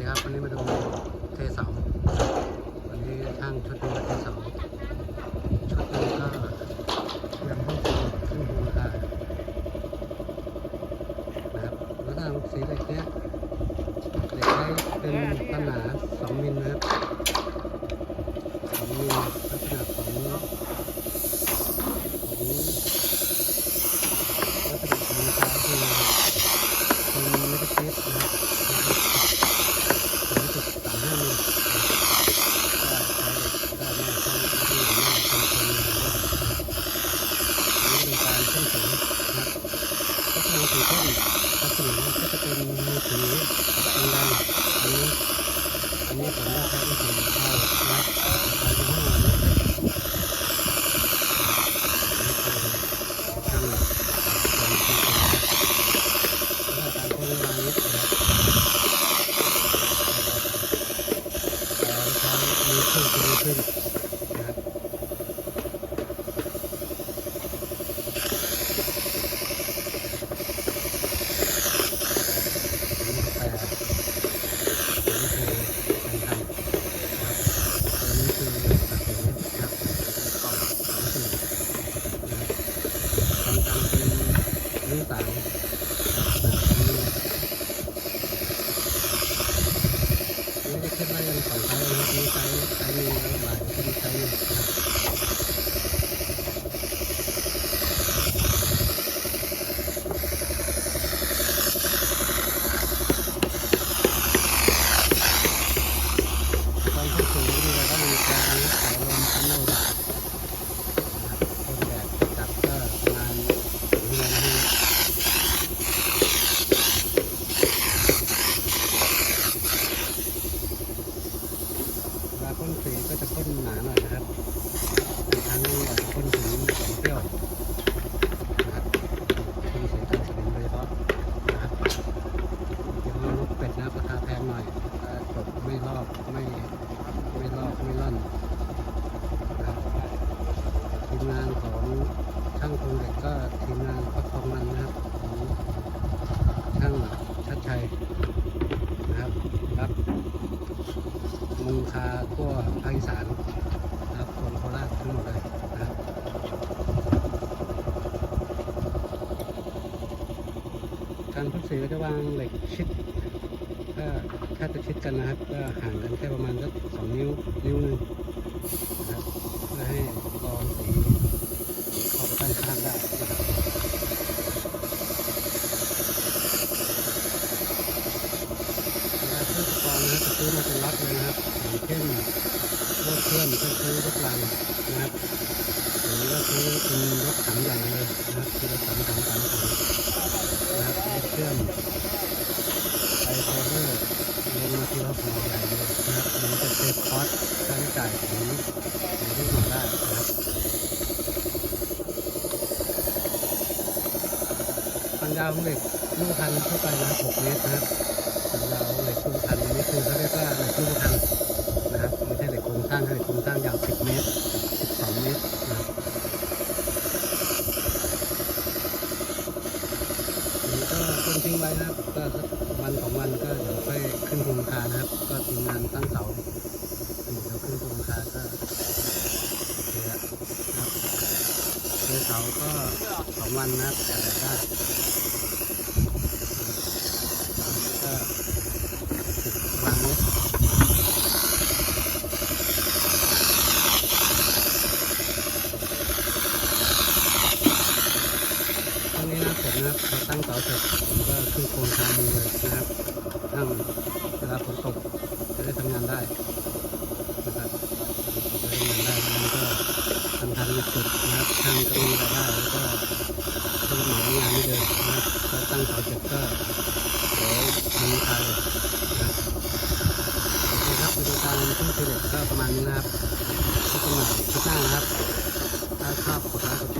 ดีครับวันนี้มาดูเทเสาวันนี้ช่างชุดนี้มาเทเสาชุดนี้ก็เตรียมห้องสีขึ้นหูราคานะครับแล้วก็สีเหล็กเนี้ยเหล็กใช้เป็นขนาด2มิลนะครับ2มิลลักษณะของ เส้นลักษณะนี้ก็จะเป็นมือถือแดงๆอันนี้อันนี้ผมได้ใช้เป็นสีเทานะครับลายที่ห้าเล็กๆนี่คือช่างคนที่สีแล้วก็การพ่นลายนี้นะครับ แล้วใช้มือขึ้นมือขึ้นนะครับอันนี้แต่อันนี้คือการทำนะครับอันนี้คือตัดสีนะครับกล่องสามสีนะครับทำตามเป็น นิ้ พ่นสีก็จะพ่นหนาหน่อยนะครับบางครั้งเราจะพ่นสีสองเที่ยวนะครับพ่นสีทางสนิมโดยเฉพาะนะครับยี่ห้อนกเป็ดนะราคาแพงหน่อยถ้าจบไม่รอบไม่ไม่รอบไม่ร่อนนะครับทีมงานของช่างคงเหล็กก็ทีมงานพักทองมันนะครับของช่างชัดชัยนะครับรับ มุงคาทั่วภาคอีสานนะครับคนโคราชทั้งหมดเลยนะครับการพ่นสีก็จะวางเหล็กชิดถ้าถ้าจะชิดกันนะครับ ก็ห่างกันแค่ประมาณสักสองนิ้วนิ้วหนึ่งนะครับเพื่อให้รองสีเข้าไปด้านข้างได้นะครับเวลาซื้ออุปกรณ์นะครับจะซื้อมาเป็นล็อตเลยนะครับอย่างเช่น รถเครื่องก็ซื้อรถลังนะครับหรือว่าซื้อเป็นรถถังใหญ่เลยนะครับคือรถถังถังถังถังนะครับรถเครื่องไปโซเวอร์ลงมาทีละหัวใหญ่เลยนะครับมันจะเซฟคอสค่าใช้จ่ายของของที่หน่อยได้นะครับความยาวของเหล็กลูกพันทั่วไปนะ6เมตรนะครับความยาวของเหล็กลูกพันอันนี้คือเขาเรียกว่าเหล็กลูกพันนะครับไม่ใช่เหล็กโครงสร้างถ้าเหล็กโครงสร้างยาว 10 เมตร 12 เมตรนะครับอันนี้ก็ต้น ทิ้งไว้นะครับ ก็สักวันสองวันก็เดี๋ยวค่อยขึ้นโครงคานะครับ ก็ทีมงานตั้งเสาเดี๋ยวขึ้นโครงคาก็โอเคแล้วครับเจอเสาก็สองวันนะครับแต่ถ้าก็ติดวางเม็ดตรงนี้นะผมนะครับตั้งเสาเสร็จ ผมก็ขึ้นโครงคามือเลยนะครับนั่งเวลาฝนตกจะได้ทำงานได้นะครับจะได้ทำงานได้แล้วก็ทำทางมีจุดนะครับช่างก็มีรายได้แล้วก็ช่วยเหลืองานไม่เดินนะครับแล้วตั้งเสาเสร็จก็เดี๋ยวทำคาเลยนะครับโอเคครับวิธีการทุ่มเทเล็กก็ประมาณนี้นะครับพบกันใหม่คลิปหน้านะครับถ้าชอบกดไลค์กด